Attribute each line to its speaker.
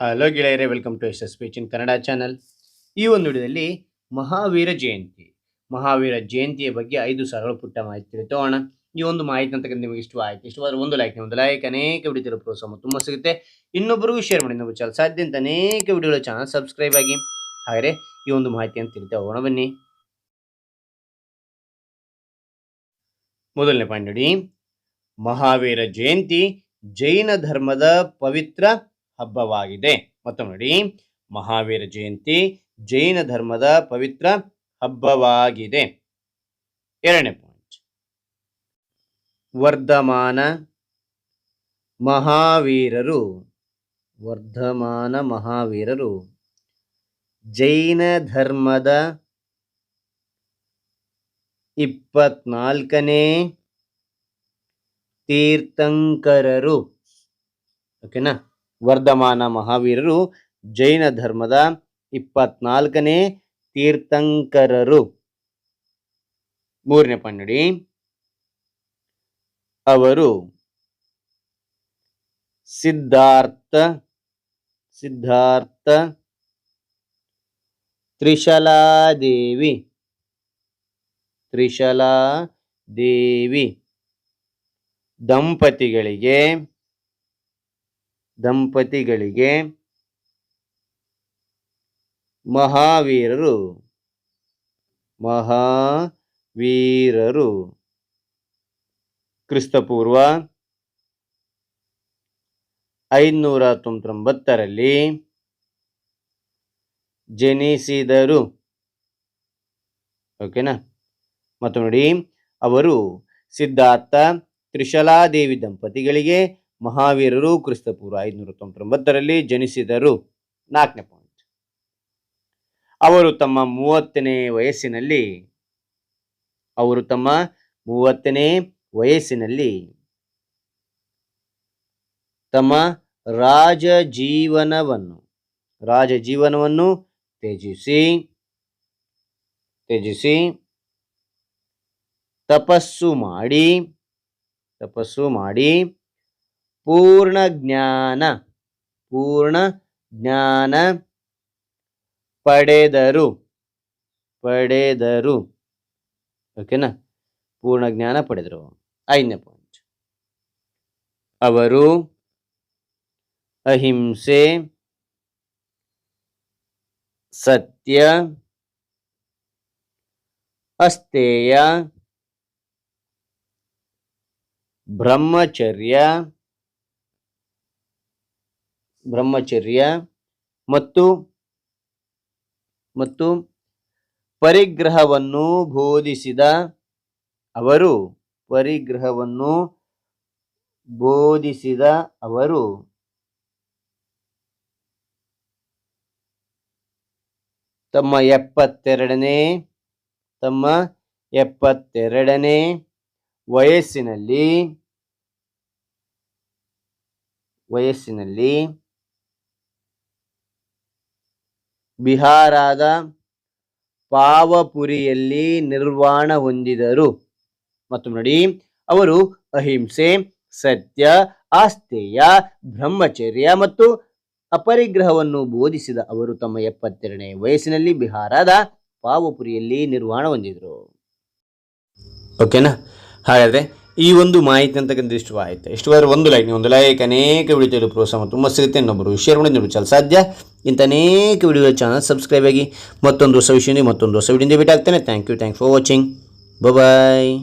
Speaker 1: Hello ಗೆಳೆಯರೇ welcome to S S P in Kannada channel ಈ ಒಂದು ವಿಡಿಯೋದಲ್ಲಿ ಮಹಾವೀರ ಜಯಂತಿ. ಮಹಾವೀರ ಜಯಂತಿಯ ಬಗ್ಗೆ ಐದು ಸರಳ ಪುಟ್ಟ ಮಾಹಿತಿ ತಿಳಿತೋಣ ಈ ಒಂದು ಮಾಹಿತಿ ಅಂತಕ್ಕಂಥ ನಿಮಗೆ ಇಷ್ಟವಾಯಿತು, ಇಷ್ಟವಾದ್ರೆ ಒಂದು ಲೈಕ್ ಒಂದು ಲೈಕ್ ಅನೇಕ ವಿಡಿಯೋ ಪ್ರೋತ್ಸಾಹ ತುಂಬ ಸಿಗುತ್ತೆ. ಇನ್ನೊಬ್ಬರಿಗೂ ಶೇರ್ ಮಾಡಿ ನಮ್ಮ ಚಾನಲ್ ಸಾಧ್ಯ ಅಂತ ಅನೇಕ ವಿಡಿಯೋಗಳ ಚಾನಲ್ ಸಬ್ಸ್ಕ್ರೈಬ್ ಆಗಿ. ಹಾಗೆ ಈ ಒಂದು ಮಾಹಿತಿಯನ್ನು ತಿಳಿತಾ ಹೋಗೋಣ, ಬನ್ನಿ. ಮೊದಲನೇ ಪಾಯಿಂಟ್ ನೋಡಿ. ಮಹಾವೀರ ಜಯಂತಿ ಜೈನ ಧರ್ಮದ ಪವಿತ್ರ ಹಬ್ಬವಾಗಿದೆ. ಮತ್ತೊಮ್ಮೆ ನೋಡಿ, ಮಹಾವೀರ ಜಯಂತಿ ಜೈನ ಧರ್ಮದ ಪವಿತ್ರ ಹಬ್ಬವಾಗಿದೆ. ಎರಡನೇ ಪಾಯಿಂಟ್ ವರ್ಧಮಾನ ಮಹಾವೀರರು ವರ್ಧಮಾನ ಮಹಾವೀರರು ಜೈನ ಧರ್ಮದ ಇಪ್ಪತ್ನಾಲ್ಕನೇ ತೀರ್ಥಂಕರರು. ಓಕೆನಾ ವರ್ಧಮಾನ ಮಹಾವೀರರು ಜೈನ ಧರ್ಮದ ಇಪ್ಪತ್ನಾಲ್ಕನೇ ತೀರ್ಥಂಕರರು. ಮೂರನೇ ಪನ್ನಡಿ ಅವರು ಸಿದ್ಧಾರ್ಥ ಸಿದ್ಧಾರ್ಥ ತ್ರಿಶಲಾದೇವಿ ತ್ರಿಶಲಾ ದೇವಿ ದಂಪತಿಗಳಿಗೆ ದಂಪತಿಗಳಿಗೆ ಮಹಾವೀರರು. ಮಹಾವೀರರು. ಕ್ರಿಸ್ತಪೂರ್ವ ಐನೂರ ತೊಂಬತ್ತೊಂಬತ್ತರಲ್ಲಿ ಜನಿಸಿದರು. ಓಕೆನಾ? ಮತ್ತು ನೋಡಿ ಅವರು ಸಿದ್ಧಾರ್ಥ ತ್ರಿಶಲಾದೇವಿ ದಂಪತಿಗಳಿಗೆ ಮಹಾವೀರರು ಕ್ರಿಸ್ತಪೂರ್ವ ಐದುನೂರ ತೊಂಬತ್ತೊಂಬತ್ತರಲ್ಲಿ ಜನಿಸಿದರು. ನಾಲ್ಕನೇ ಪಾಯಿಂಟ್ ಅವರು ತಮ್ಮ ಮೂವತ್ತನೇ ವಯಸ್ಸಿನಲ್ಲಿ, ಅವರು ತಮ್ಮ ಮೂವತ್ತನೇ ವಯಸ್ಸಿನಲ್ಲಿ ತಮ್ಮ ರಾಜ ಜೀವನವನ್ನು ರಾಜ ಜೀವನವನ್ನು ತ್ಯಜಿಸಿ ತ್ಯಜಿಸಿ ತಪಸ್ಸು ಮಾಡಿ ತಪಸ್ಸು ಮಾಡಿ ಪೂರ್ಣ ಜ್ಞಾನ ಪೂರ್ಣ ಜ್ಞಾನ ಪಡೆದರು ಪಡೆದರು. ಓಕೆನಾ ಪೂರ್ಣ ಜ್ಞಾನ ಪಡೆದರು. ಐದನೇ ಪಾಯಿಂಟ್ ಅವರು ಅಹಿಂಸೆ, ಸತ್ಯ ಅಸ್ತೇಯ ಬ್ರಹ್ಮಚರ್ಯ ಬ್ರಹ್ಮಚರ್ಯ ಮತ್ತು ಮತ್ತು ಪರಿಗ್ರಹವನ್ನು ಬೋಧಿಸಿದ ಅವರು, ಪರಿಗ್ರಹವನ್ನು ಬೋಧಿಸಿದ ಅವರು ತಮ್ಮ ಎಪ್ಪತ್ತೆರಡನೇ ತಮ್ಮ ಎಪ್ಪತ್ತೆರಡನೇ ವಯಸ್ಸಿನಲ್ಲಿ ವಯಸ್ಸಿನಲ್ಲಿ ಬಿಹಾರದ ಪಾವಪುರಿಯಲ್ಲಿ ನಿರ್ವಾಣ ಹೊಂದಿದರು. ಮತ್ತು ನೋಡಿ, ಅವರು ಅಹಿಂಸೆ, ಸತ್ಯ ಆಸ್ತೇಯ ಬ್ರಹ್ಮಚರ್ಯ ಮತ್ತು ಅಪರಿಗ್ರಹವನ್ನು ಬೋಧಿಸಿದ ಅವರು ತಮ್ಮ ಎಪ್ಪತ್ತೆರಡನೇ ವಯಸ್ಸಿನಲ್ಲಿ ಬಿಹಾರದ ಪಾವಪುರಿಯಲ್ಲಿ ನಿರ್ವಾಣ ಹೊಂದಿದರು. ಓಕೆನಾ ಹಾಗಾದರೆ ಈ ಒಂದು ಮಾಹಿತಿ ಅಂತಕ್ಕಂಥ ಇಷ್ಟವಾಯಿತು ಇಷ್ಟವಾದ್ರೆ ಒಂದು ಲೈಕ್ ಒಂದು ಲೈಕ್ ಅನೇಕ ವಿಡಿಯೋ ಪ್ರೋತ್ಸಾಹ ತುಂಬ ಸಿಗುತ್ತೆ. ಇನ್ನೊಬ್ಬರು ಮಾಡಿ ನೋಡಿ ಸಾಧ್ಯ. ಇಂಥ ಅನೇಕ ವಿಡಿಯೋ ಚಾನಲ್ ಸಬ್ಸ್ಕ್ರೈಬ್ ಆಗಿ ಮತ್ತೊಂದು ಹೊಸ ವಿಷಯ ಮತ್ತೊಂದು ಹೊಸ ವಿಡಿಯೋದಿಂದ ಭೇಟಿ ಆಗ್ತೇನೆ thank you thanks for watching bye